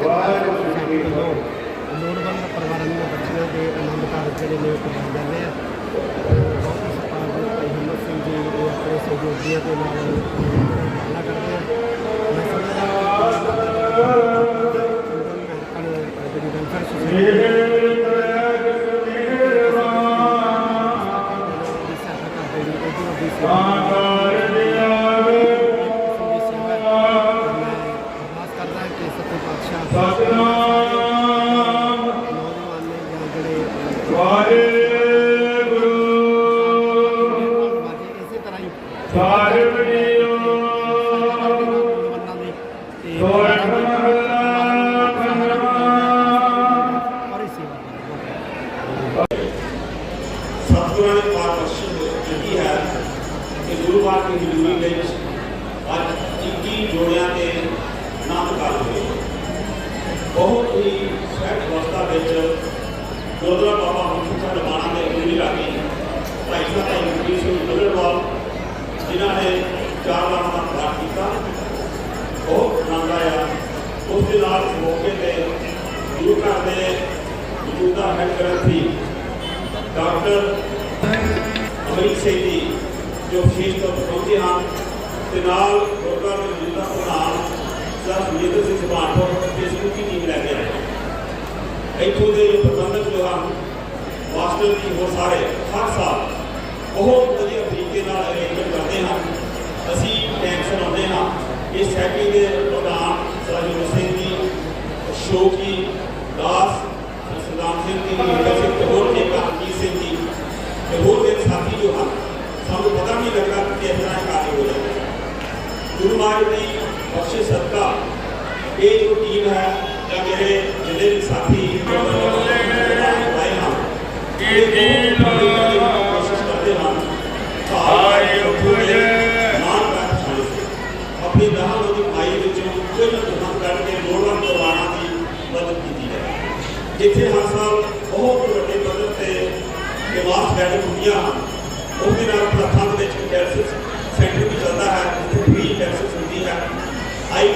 ਵਾਹਿਗੁਰੂ ਜੀ ਕਾ ਲੋੜਵੰਦ ਪਰਿਵਾਰਾਂ ਦੀਆਂ ਬੱਚੀਆਂ ਦੇ ਆਨੰਦ ਕਾਰਜ ਜਿਹੜੇ ਨੇ ਉਹ ਕਰਵਾਏ ਜਾਂਦੇ ਆ ਬਹੁਤ ਸਰਕਾਰ ਦੇ ਹਿੰਮਤ ਸਿੰਘ ਜੀ ਉਹ ਆਪਣੇ ਸਹਿਯੋਗੀਆਂ ਦੇ ਨਾਲ ਗੱਲਾਂ ਕਰਦੇ ਆ ਗੁਰਦੁਆਰਾ ਬਾਬਾ ਮੁਖੀ ਸਾਹਿਬ ਬਾਣਾ ਦੇ ਗੁਰੂ ਰਾਗੀ ਭਾਈ ਸਾਹਿਬ ਜੀ ਸਿੰਘ ਅਗਰਵਾਲ ਜਿਨ੍ਹਾਂ ਨੇ ਚਾਰ ਲੱਖ ਦਾ ਪਾਠ ਕੀਤਾ ਬਹੁਤ ਆਨੰਦ ਆਇਆ ਉਸ ਦੇ ਨਾਲ ਮੌਕੇ ਤੇ ਗੁਰੂ ਘਰ ਦੇ ਮੌਜੂਦਾ ਹੈਡ ਗ੍ਰੰਥੀ ਡਾਕਟਰ ਅਮਰੀਕ ਸਿੰਘ ਜੀ, ਜੋ ਵਿਸ਼ੇਸ਼ ਤੌਰ ਤੇ ਪਹੁੰਚੇ ਹਨ ਤੇ ਨਾਲ ਗੁਰਦੁਆਰਾ ਦੇ ਮੌਜੂਦਾ ਪ੍ਰਧਾਨ ਸਰ ਸੁਨੀਲ ਸਿੰਘ ਸਭਾਨਪੁਰ ਤੇ ਸਮੁੱਚੀ ਟੀਮ ਲੈ ਕੇ ਆਏ। ਇੱਥੋਂ ਦੇ ਜੋ ਪ੍ਰਬੰਧਕ ਜੋ ਹਨ, ਮਾਸਟਰ ਜੀ ਹੋ ਸਾਰੇ, ਹਰ ਸਾਲ ਬਹੁਤ ਵਧੀਆ ਤਰੀਕੇ ਨਾਲ ਅਰੇਂਜਮੈਂਟ ਕਰਦੇ ਹਨ ਅਸੀਂ ਟੈਂਸ਼ਨ ਆਉਂਦੇ ਹਾਂ ਇਸ ਸੈਟੀ ਦੇ ਪ੍ਰਧਾਨ ਸਰਾਜੂ ਸਿੰਘ ਜੀ ਸ਼ੋਕੀ ਦਾਸ ਸਰਦਾਰ ਸਿੰਘ ਜੀ ਹੀਰਾ ਸਿੰਘ ਤੇ ਹੋਰ ਇੱਕ ਅਮਜੀਤ ਸਿੰਘ ਜੀ ਤੇ ਹੋਰ ਦੇ ਸਾਥੀ ਜੋ ਹਨ ਸਾਨੂੰ ਪਤਾ ਨਹੀਂ ਲੱਗਦਾ ਕਿ ਇਸ ਤਰ੍ਹਾਂ ਇਹ ਕਾਰਜ ਹੋ ਜਾਂਦਾ ਹੈ। ਗੁਰੂ ਮਹਾਰਾਜ ਦੀ ਬਖਸ਼ਿਸ਼ ਸਦਕਾ ਇਹ ਜੋ ਟੀਮ ਹੈ ਜਾਂ ਮੇਰੇ ਜਿਹੜੇ ਵੀ ਸਾਥੀ ਆਏ ਹਨ ਇਹ ਬਹੁਤ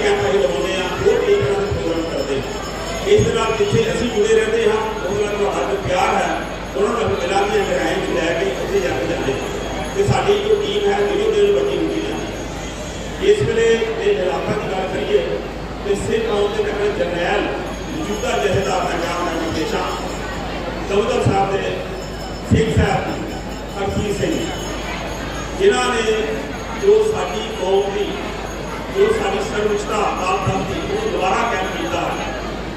ਆਈ ਕੈਂਪ ਅਸੀਂ ਲਗਾਉਂਦੇ ਹਾਂ ਉਹ ਕਈ ਤਰ੍ਹਾਂ ਦੇ ਪ੍ਰੋਗਰਾਮ ਕਰਦੇ ਹਾਂ। ਇਸ ਦੇ ਨਾਲ ਜਿੱਥੇ ਅਸੀਂ ਜੁੜੇ ਰਹਿੰਦੇ ਹਾਂ, ਉਹਨਾਂ ਨਾਲ ਤੁਹਾਡਾ ਜੋ ਪਿਆਰ ਹੈ, ਉਹਨਾਂ ਨੂੰ ਮਿਲਾਂਗੇ ਗ੍ਰਾਈਂ ਚ ਲੈ ਕੇ ਉੱਥੇ ਜਾ ਕੇ ਜਾਂਦੇ ਹਾਂ। ਤੇ ਸਾਡੀ ਜੋ ਟੀਮ ਹੈ ਦਿਨੋਂ ਦਿਨ ਵੱਡੀ ਹੁੰਦੀ ਜਾਂਦੀ ਇਸ ਵੇਲੇ ਇਹ ਇਲਾਕਾ ਦੀ ਗੱਲ ਕਰੀਏ, ਤੇ ਸਿੱਖ ਕੌਮ ਦੇ ਤੱਕ ਜਰਨੈਲ ਮੌਜੂਦਾ ਜਥੇਦਾਰ ਦਾ ਨਾਮ ਹੈ ਨਿਸ਼ਾ ਦੌਲਤ ਸਾਹਿਬ ਦੇ ਸਿੱਖ ਸਾਹਿਬ ਹਰਜੀਤ ਸਿੰਘ। ਜਿਨ੍ਹਾਂ ਨੇ ਜੋ ਸਾਡੀ ਕੌਮ ਦੀ ਜੋ ਸਾਡੀ ਸਰਵਿਸ਼ਤਾ ਆਪ ਦੀ ਉਹ ਦੁਬਾਰਾ ਕੈਮ ਕੀਤਾ।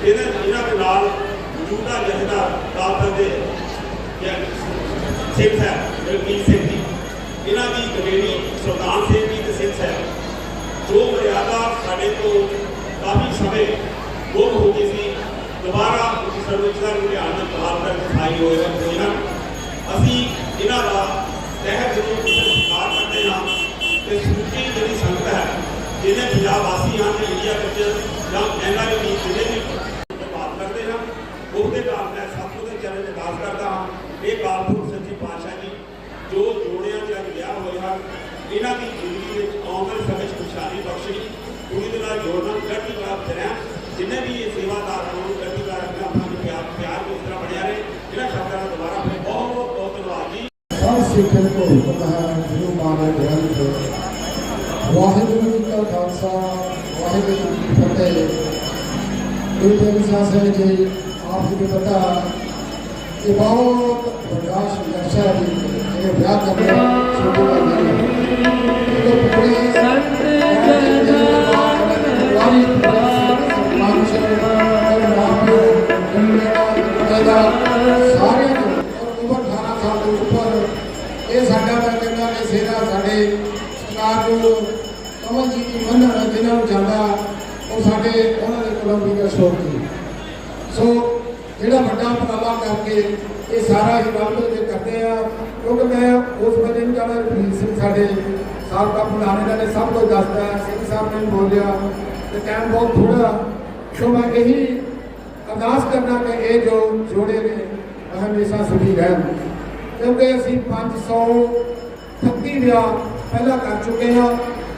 ਇਹਨਾਂ ਇਹਨਾਂ ਦੇ ਨਾਲ ਮੌਜੂਦਾ ਜਥੇਦਾਰ ਕਾਲਤਰ ਦੇ ਜਾਂ ਸਿੰਘ ਰਣਜੀਤ ਸਿੰਘ ਜੀ। ਇਹਨਾਂ ਦੀ ਕਮੇਟੀ ਸੁਲਤਾਨ ਸਿੰਘ ਜੀ ਦੇ ਸਿੱਖ ਹੈ ਜੋ ਮਰਿਆਦਾ ਸਾਡੇ ਤੋਂ ਕਾਫੀ ਸਮੇਂ ਗੁੰਮ ਹੋ ਗਈ ਸੀ, ਦੁਬਾਰਾ ਉਸ ਸਰਵਿਸਤਾ ਨੂੰ ਧਿਆਨ ਨਾਲ ਬਹਾਲ ਕਰਕੇ ਦਿਖਾਈ ਹੋਏ ਹੋਏ ਹਨ ਅਸੀਂ ਇਹਨਾਂ ਦਾ ਤਹਿ ਦਿਲੋਂ ਸਤਿਕਾਰ ਕਰਦੇ ਹਾਂ ਤੇ ਸਮੁੱਚੀ ਜਿਹੜੀ ਜਿਹੜੇ ਪੰਜਾਬ ਵਾਸੀ ਹਨ ਇੰਡੀਆ ਵਿੱਚ ਜਾਂ ਐਨਆਰਆਈ ਦੀ ਜਿਹੜੇ ਵੀ ਬਾਤ ਕਰਦੇ ਹਾਂ ਉਹਦੇ ਨਾਲ ਮੈਂ ਸਭ ਤੋਂ ਦੇ ਚਰਨ ਅਰਦਾਸ ਕਰਦਾ ਹਾਂ, ਇਹ ਕਾਲਪੁਰ ਸੱਚੀ ਪਾਤਸ਼ਾਹ ਜੀ, ਜੋ ਜੋੜਿਆਂ ਦੇ ਵਿਆਹ ਹੋਏ ਹਨ, ਇਹਨਾਂ ਦੀ ਜ਼ਿੰਦਗੀ ਵਿੱਚ ਆਉਣ ਵਾਲੇ ਸਮੇਂ 'ਚ ਖੁਸ਼ਹਾਲੀ ਬਖਸ਼ੀ, ਪੂਰੀ ਦੇ ਨਾਲ ਜੋੜਨਾ ਚੜ੍ਹਦੀ ਪ੍ਰਾਪਤ ਵਿੱਚ ਜਿੰਨੇ ਵੀ ਇਹ ਸੇਵਾਦਾਰ ਹੋਣ ਚੜ੍ਹਦੀ ਦਾ ਆਪਣਾ ਪਿਆਰ ਪਿਆਰ ਵੀ ਇਸ ਤਰ੍ਹਾਂ ਬਣਿਆ ਰਹੇ, ਇਹਨਾਂ ਸ਼ਬਦਾਂ ਦਾ ਦੁਬਾਰਾ ਆਪਣੇ ਬਹੁਤ ਬਹੁਤ ਬਹੁਤ ਧੰਨਵਾਦ ਜੀ। ਹਰ ਸਿੱਖਣ ਕੋ ਹੁਕਮ ਹੈ ਗੁਰੂ ਮਾਨਕ ਗ੍ਰੰਥ ਵਾਹਿਗੁਰੂ ਜੀ ਕਾ ਖਾਲਸਾ ਵਾਹਿਗੁਰੂ ਜੀ ਕੀ ਫਤਿਹ ਗੁਰੂ ਗ੍ਰੰਥ ਸਾਹਿਬ ਜੀ ਆਪ ਜੀ ਨੂੰ ਪਤਾ ਇਹ ਬਹੁਤ ਵੱਡਾ ਸੰਘਰਸ਼ ਹੈ ਜੀ ਇਹ ਵਿਆਹ ਕਰਨਾ ਛੋਟੀ ਗੱਲ ਨਹੀਂ ਹੈ ਇਹ ਪੂਰੇ ਸੰਤ ਸਾਰੇ ਨੂੰ ਉਮਰ 18 ਸਾਲ ਤੋਂ ਉੱਪਰ ਇਹ ਸਾਡਾ ਤਾਂ ਕਹਿੰਦਾ ਕਿ ਸੇਵਾ ਸਾਡੇ ਸਰਕਾਰ ਨੂੰ ਕਮਲ ਜੀ ਦੀ ਮੰਨਣ ਜਿਨ੍ਹਾਂ ਨੂੰ ਜਾਂਦਾ ਉਹ ਸਾਡੇ ਉਹਨਾਂ ਦੇ ਕੋਲੋਂ ਵੀ ਦਾ ਸ਼ੌਕ ਸੋ ਜਿਹੜਾ ਵੱਡਾ ਉਪਰਾਲਾ ਕਰਕੇ ਇਹ ਸਾਰਾ ਹੀ ਰਲ ਮਿਲ ਕਰਦੇ ਆ, ਕਿਉਂਕਿ ਮੈਂ ਉਸ ਬੰਦੇ ਨੂੰ ਜਾਣਾ ਰਣਜੀਤ ਸਿੰਘ ਸਾਡੇ ਸਾਬਕਾ ਪ੍ਰਧਾਨ ਨੇ ਸਭ ਕੁਝ ਦੱਸਦਾ, ਸਿੰਘ ਸਾਹਿਬ ਨੇ ਬੋਲਿਆ, ਤੇ ਟਾਈਮ ਬਹੁਤ ਥੋੜਾ ਸੋ ਮੈਂ ਇਹੀ ਅਰਦਾਸ ਕਰਨਾ ਕਿ ਇਹ ਜੋ ਜੋੜੇ ਨੇ ਹਮੇਸ਼ਾ ਸੁਖੀ ਰਹਿਣ। ਕਿਉਂਕਿ ਅਸੀਂ 538 ਵਿਆਹ ਪਹਿਲਾਂ ਕਰ ਚੁੱਕੇ ਹਾਂ।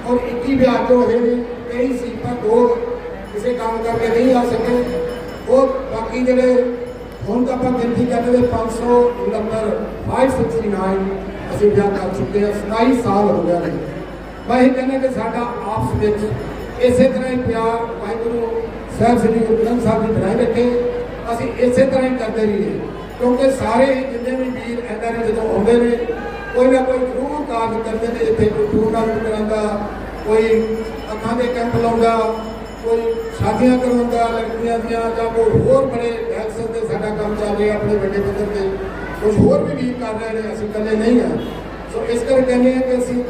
ਔਰ 21 ਵਿਆਹ ਜੋ ਹੋਏ ਨੇ ਕਈ ਸੀ ਪਰ ਦੋ ਕਿਸੇ ਕਿਸੇ ਕੰਮ ਕਰਕੇ ਨਹੀਂ ਆ ਸਕੇ। ਉਹ ਬਾਕੀ ਜਿਹੜੇ ਹੁਣ ਤਾਂ ਆਪਾਂ ਗਿਣਤੀ ਕਰਦੇ ਦੇ 500 ਨੰਬਰ 569 ਅਸੀਂ ਵਿਆਹ ਕਰ ਚੁੱਕੇ ਹਾਂ 27 ਸਾਲ ਹੋ ਗਿਆ ਨੇ। ਮੈਂ ਇਹ ਕਹਿੰਦਾ ਕਿ ਸਾਡਾ ਆਪਸ ਵਿੱਚ ਇਸੇ ਤਰ੍ਹਾਂ ਹੀ ਪਿਆਰ ਵਾਹਿਗੁਰੂ ਸਾਹਿਬ ਸ੍ਰੀ ਗੁਰੂ ਗ੍ਰੰਥ ਸਾਹਿਬ ਦੀ ਬਣਾਈ ਰੱਖੇ। ਅਸੀਂ ਇਸੇ ਤਰ੍ਹਾਂ ਹੀ ਕਰਦੇ ਰਹੀਏ। ਕਿਉਂਕਿ ਸਾਰੇ ਜਿੰਨੇ ਵੀ ਵੀਰ ਐਦਾਂ ਜਦੋਂ ਆਉਂਦੇ ਨੇ, ਕੋਈ ਨਾ ਕੋਈ ਜ਼ਰੂਰ ਕਾਰਜ ਕਰਦੇ ਨੇ, ਇੱਥੇ ਕੋਈ ਟੂਰਨਾਮੈਂਟ ਕਰਾਉਂਦਾ, ਕੋਈ ਅੱਖਾਂ ਦੇ ਕੈਂਪ ਲਾਉਂਦਾ, ਕੋਈ ਸ਼ਾਦੀਆਂ ਕਰਵਾਉਂਦਾ ਲੜਕੀਆਂ ਦੀਆਂ ਜਾਂ ਕੋਈ ਹੋਰ ਬੜੇ ਐਕਸ਼ਨ ਤੇ ਸਾਡਾ ਕੰਮ ਚੱਲ ਰਿਹਾ ਆਪਣੇ ਵੱਡੇ ਪੱਧਰ ਤੇ। ਕੁਝ ਹੋਰ ਵੀ ਵੀਰ ਕਰ ਰਹੇ ਨੇ, ਅਸੀਂ ਇਕੱਲੇ ਨਹੀਂ ਆ। ਸੋ ਇਸ ਕਰਕੇ ਕਹਿੰਦੇ ਆ ਕਿ ਅਸੀਂ ਇੱਕ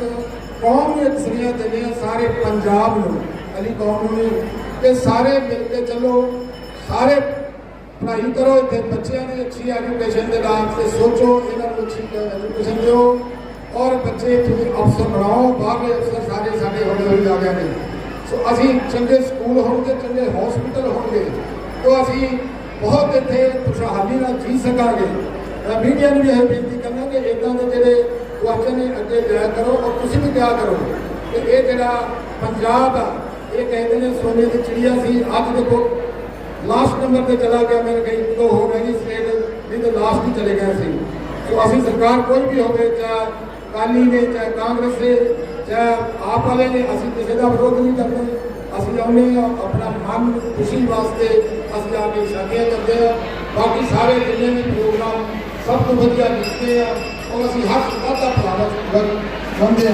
ਕੌਮ ਨੂੰ ਇੱਕ ਸੁਨੇਹਾ ਦਿੰਦੇ ਆ ਸਾਰੇ ਪੰਜਾਬ ਨੂੰ, ਅਲੀ ਕੌਮ ਨੂੰ ਨਹੀਂ, ਕਿ ਸਾਰੇ ਮਿਲ ਕੇ ਚੱਲੋ, ਸਾਰੇ ਪੜ੍ਹਾਈ ਕਰੋ, ਇੱਥੇ ਬੱਚਿਆਂ ਦੀ ਅੱਛੀ ਐਜੂਕੇਸ਼ਨ ਦੇ ਨਾਲ ਤੇ ਸੋਚੋ, ਇਹਨਾਂ ਨੂੰ ਅੱਛੀ ਐਜੂਕੇਸ਼ਨ ਦਿਓ। ਔਰ ਬੱਚੇ ਤੁਸੀਂ ਅਫਸਰ ਬਣਾਓ, ਬਾਹਰਲੇ ਅਫਸਰ ਸਾਰੇ ਸਾਡੇ ਹੌਲੀ ਹੌਲੀ ਆ ਗਏ ਨੇ। ਸੋ ਅਸੀਂ ਚੰਗੇ ਸਕੂਲ ਹੋਣਗੇ, ਚੰਗੇ ਹਸਪੀਟਲ ਹੋਣਗੇ, ਤਾਂ ਅਸੀਂ ਬਹੁਤ ਇੱਥੇ ਖੁਸ਼ਹਾਲੀ ਨਾਲ ਜੀ ਸਕਾਂਗੇ। ਮੀਡੀਆ ਨੂੰ ਵੀ ਇਹ ਬੇਨਤੀ ਕਰਨਾ ਕਿ ਇਦਾਂ ਦੇ ਜਿਹੜੇ ਕੁਐਸਚਨ ਨੇ ਅੱਗੇ ਲਿਆ ਕਰੋ ਔਰ ਤੁਸੀਂ ਵੀ ਕਿਹਾ ਕਰੋ। ਕਿ ਇਹ ਜਿਹੜਾ ਪੰਜਾਬ ਆ, ਇਹ ਕਹਿੰਦੇ ਨੇ ਸੋਨੇ ਦੀ ਚਿੜੀਆ ਸੀ, ਅੱਜ ਦੇਖੋ ਲਾਸਟ ਨੰਬਰ ਤੇ ਚਲਾ ਗਿਆ ਮੇਰੇ ਕਈ ਤੋਂ ਹੋ ਗਏ ਜੀ ਸਟੇਟ ਨਹੀਂ ਤਾਂ ਲਾਸਟ ਹੀ ਚਲੇ ਗਏ ਸੀ। ਸੋ ਅਸੀਂ ਸਰਕਾਰ ਕੋਈ ਵੀ ਹੋਵੇ ਚਾਹੇ ਅਕਾਲੀ ਨੇ, ਚਾਹੇ ਕਾਂਗਰਸ ਦੇ ਚਾਹੇ ਆਪ ਵਾਲੇ ਨੇ, ਅਸੀਂ ਕਿਸੇ ਦਾ ਵਿਰੋਧ ਨਹੀਂ ਕਰਦੇ। ਅਸੀਂ ਆਉਂਦੇ ਹਾਂ ਆਪਣਾ ਮਨ ਖੁਸ਼ੀ ਵਾਸਤੇ ਅਸੀਂ ਆ ਸ਼ਾਦੀਆਂ ਕਰਦੇ ਆ ਬਾਕੀ ਸਾਰੇ ਜਿੰਨੇ ਵੀ ਪ੍ਰੋਗਰਾਮ ਸਭ ਤੋਂ ਵਧੀਆ ਲਿਖਦੇ ਆ ਔਰ ਅਸੀਂ ਹਰ ਵਾਧਾ ਭਰਾਵਾ ਮੰਨਦੇ ਆ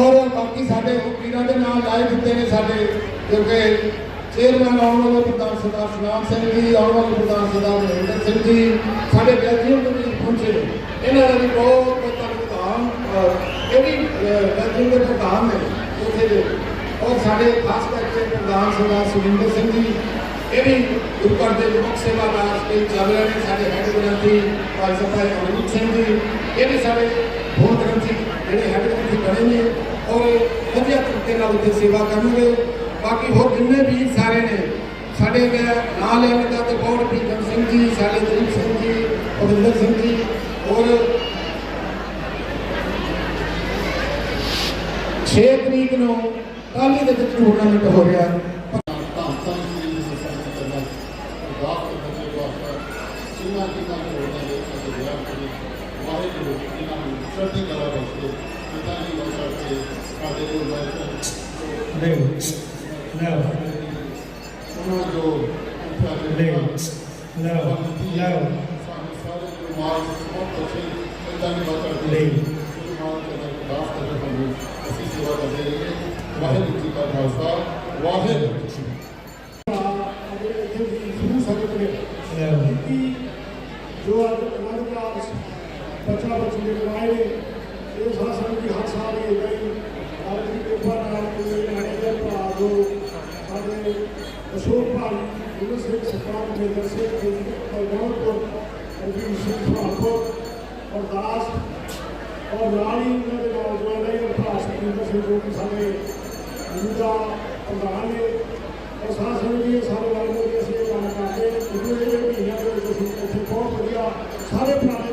ਔਰ ਬਾਕੀ ਸਾਡੇ ਵੀਰਾਂ ਦੇ ਨਾਲ ਲਾਏ ਦਿੱਤੇ ਨੇ ਸਾਡੇ ਕਿਉਂਕਿ ਚੇਅਰਮੈਨ ਆਉਣ ਵਾਲੇ ਪ੍ਰਧਾਨ ਸਰਦਾਰ ਸੁਨਾਮ ਸਿੰਘ ਜੀ, ਆਉਣ ਵਾਲੇ ਪ੍ਰਧਾਨ ਸਰਦਾਰ ਮਹਿੰਦਰ ਸਿੰਘ ਜੀ, ਸਾਡੇ ਬੈਲਜੀਅਮ ਤੋਂ ਪਹੁੰਚੇ ਇਹਨਾਂ ਦਾ ਵੀ ਬਹੁਤ ਬਹੁਤ ਧੰਨਵਾਦ ਇਹ ਵੀ ਅਹ, ਦੇ ਪ੍ਰਧਾਨ ਨੇ ਉੱਥੇ ਦੇ। ਔਰ ਸਾਡੇ ਖਾਸ ਕਰਕੇ ਪ੍ਰਧਾਨ ਸਰਦਾਰ ਸੁਰਿੰਦਰ ਸਿੰਘ ਜੀ ਇਹ ਵੀ ਉੱਪਰ ਦੇ ਮੁੱਖ ਸੇਵਾਦਾਰ ਤੇ ਚੱਲ ਰਹੇ ਨੇ ਸਾਡੇ ਹੈਡ ਗ੍ਰੰਥੀ ਭਾਈ ਸਾਹਿਬ ਅਮਰੀਕ ਸਿੰਘ ਜੀ। ਇਹ ਵੀ ਸਾਡੇ ਹੋਰ ਗ੍ਰੰਥੀ ਜਿਹੜੇ ਹੈਡ ਗ੍ਰੰਥੀ ਬਣੇ ਨੇ ਔਰ ਵਧੀਆ ਤਰੀਕੇ ਨਾਲ ਉੱਥੇ ਸੇਵਾ ਕਰਨਗੇ। ਬਾਕੀ ਹੋਰ ਜਿੰਨੇ ਵੀ ਸਾਰੇ ਨੇ ਸਾਡੇ ਮੈਂ ਨਾਂ ਲੈਣ ਦਾ ਤੇ ਬਹੁਤ ਭੀਖਮ ਸਿੰਘ ਜੀ ਸਾਡੇ ਦਲੀਪ ਸਿੰਘ ਜੀ ਅਵਿੰਦਰ ਸਿੰਘ ਜੀ ਔਰ 6 ਤਰੀਕ ਨੂੰ ਕਾਲੀ ਦੇ ਵਿੱਚ ਟੂਰਨਾਮੈਂਟ ਹੋ ਰਿਹਾ ਹੈ ਧੰਨ ਧੰਨ ਸ੍ਰੀ ਗੁਰੂ ਸਾਹਿਬ ਕਰਨਾ ਅਰਦਾਸ ਕਰਦੇ ਵਾਸਤਾ ਜਿਨ੍ਹਾਂ ਨੂੰ ਹੋਣਾ ਦੇ ਅਤੇ ਵਿਆਹ ਕਰੇ ਵਾਹਿਗੁਰੂ ਇਹਨਾਂ ਨੂੰ ਚੜ੍ਹਦੀ ਕਲਾ ਬਖਸ਼ੇ ਪਿਤਾ ਜੀ ਨੂੰ ਕਰਕੇ ਸਾਡੇ ਕੋਲ Leo. Leo. ਉਹਨਾਂ ਜੋ ਉੱਠਿਆ Leo. Leo. Leo. ਸਾਨੂੰ ਸਾਰੇ ਗੁਰੂ ਮਾਲ ਬਹੁਤ ਅੱਛੇ ਪਿਤਾ ਜੀ ਨੂੰ ਕਰਕੇ ਨਹੀਂ। ਗੁਰੂ ਮਾਲ ਦੇ ਨਾਲ ਅਰਦਾਸ ਕਰਦੇ ਹਾਂ ਅਸੀਂ ਸੇਵਾ ਕਰਦੇ ਰਹੀਏ ਵਾਹਿਗੁਰੂ ਜੀ ਕਾ ਖਾਲਸਾ ਵਾਹਿਗੁਰੂ ਸਿੰਘ ਸਰਕਾਰ ਦੇ ਔਰ ਦਾਸ ਔਰ ਨਾਲ ਹੀ ਉਹਨਾਂ ਦੇ ਨਾਲ ਜੋ ਹੈ ਇਹ ਭਰਾ ਸੁਖਿੰਦਰ ਸਿੰਘ ਜੋ ਕਿ ਸਾਡੇ ਮੌਜੂਦਾ ਪ੍ਰਧਾਨ ਨੇ ਔਰ ਸਾਸਨ ਜੀ ਸਾਰੇ ਵਾਲੇ ਨੂੰ ਅਸੀਂ ਇਹ ਕੰਮ ਕਰਦੇ ਕਿਉਂਕਿ ਇਹ ਮਹੀਨਿਆਂ ਦੇ ਵਿੱਚ ਅਸੀਂ ਇੱਥੇ ਬਹੁਤ ਵਧੀਆ ਸਾਰੇ ਪੁਰਾਣੇ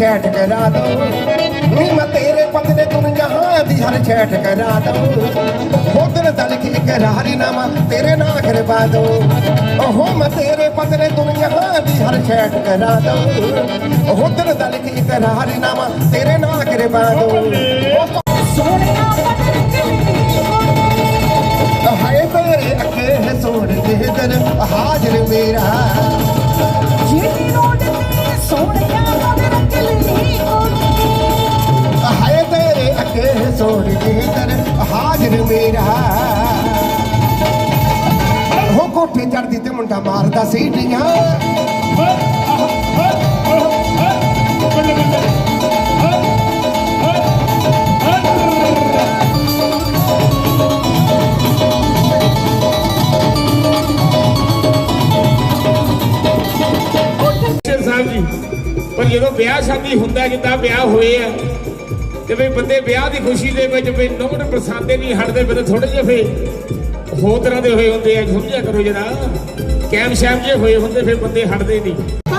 ਹਰ ਛੇਟ ਕਰਾ ਦੋ। ਨੀ ਮੈਂ ਤੇਰੇ ਬਦਲੇ ਦੁਨੀਆ ਦੀ ਹਰ ਛੇਟ ਕਰਾ ਦੋ। ਹੋਦਨ ਦਲ ਕੀ ਕਰਾਰੀ ਨਾਮਾ ਤੇਰੇ ਨਾਂ ਕਰਵਾ ਦੋ। ਓਹੋ ਮੈਂ ਤੇਰੇ ਬਦਲੇ ਦੁਨੀਆ ਦੀ ਹਰ ਛੇਟ ਕਰਾ ਦੋ। ਹੋਦਨ ਦਲ ਕੀ ਕਰਾਰੀ ਨਾਮਾ ਤੇਰੇ ਨਾਂ ਕਰਵਾ ਦੋ। ਕੇ ਅੱਗੇ ਸੋੜ ਸੋਹਣਿਆ ਬਦਲ ਕੇ ਕੋਟੀ ਹਾਏ ਮੇਰਾ। ਹੋ ਕੋਠੇ ਚੜਦੀ ਤੇ ਮੁੰਡਾ ਮਾਰਦਾ ਸੀਟੀਆਂ ਸ਼ੇਰ ਸਾਹਿਬ ਜੀ, ਪਰ ਜਦੋਂ ਵਿਆਹ ਸ਼ਾਦੀ ਹੁੰਦਾ ਜਿੱਦਾਂ ਵਿਆਹ ਹੋਏ ਆ ਜਿਵੇਂ ਬੰਦੇ ਵਿਆਹ ਦੀ ਖੁਸ਼ੀ ਦੇ ਵਿੱਚ ਵੀ ਨੋਟ ਪ੍ਰਸਾਦੇ ਨਹੀਂ ਹਟਦੇ ਬੰਦੇ ਥੋੜੇ ਜਿਹੇ ਫੇ ਹੋ ਤਰ੍ਹਾਂ ਦੇ ਹੋਏ ਹੁੰਦੇ ਆ, ਸਮਝਿਆ ਕਰੋ ਜਰਾ। ਕੈਮ ਸ਼ੈਮ ਜੇ ਹੋਏ ਹੁੰਦੇ, ਫਿਰ ਬੰਦੇ ਹਟਦੇ ਨਹੀਂ।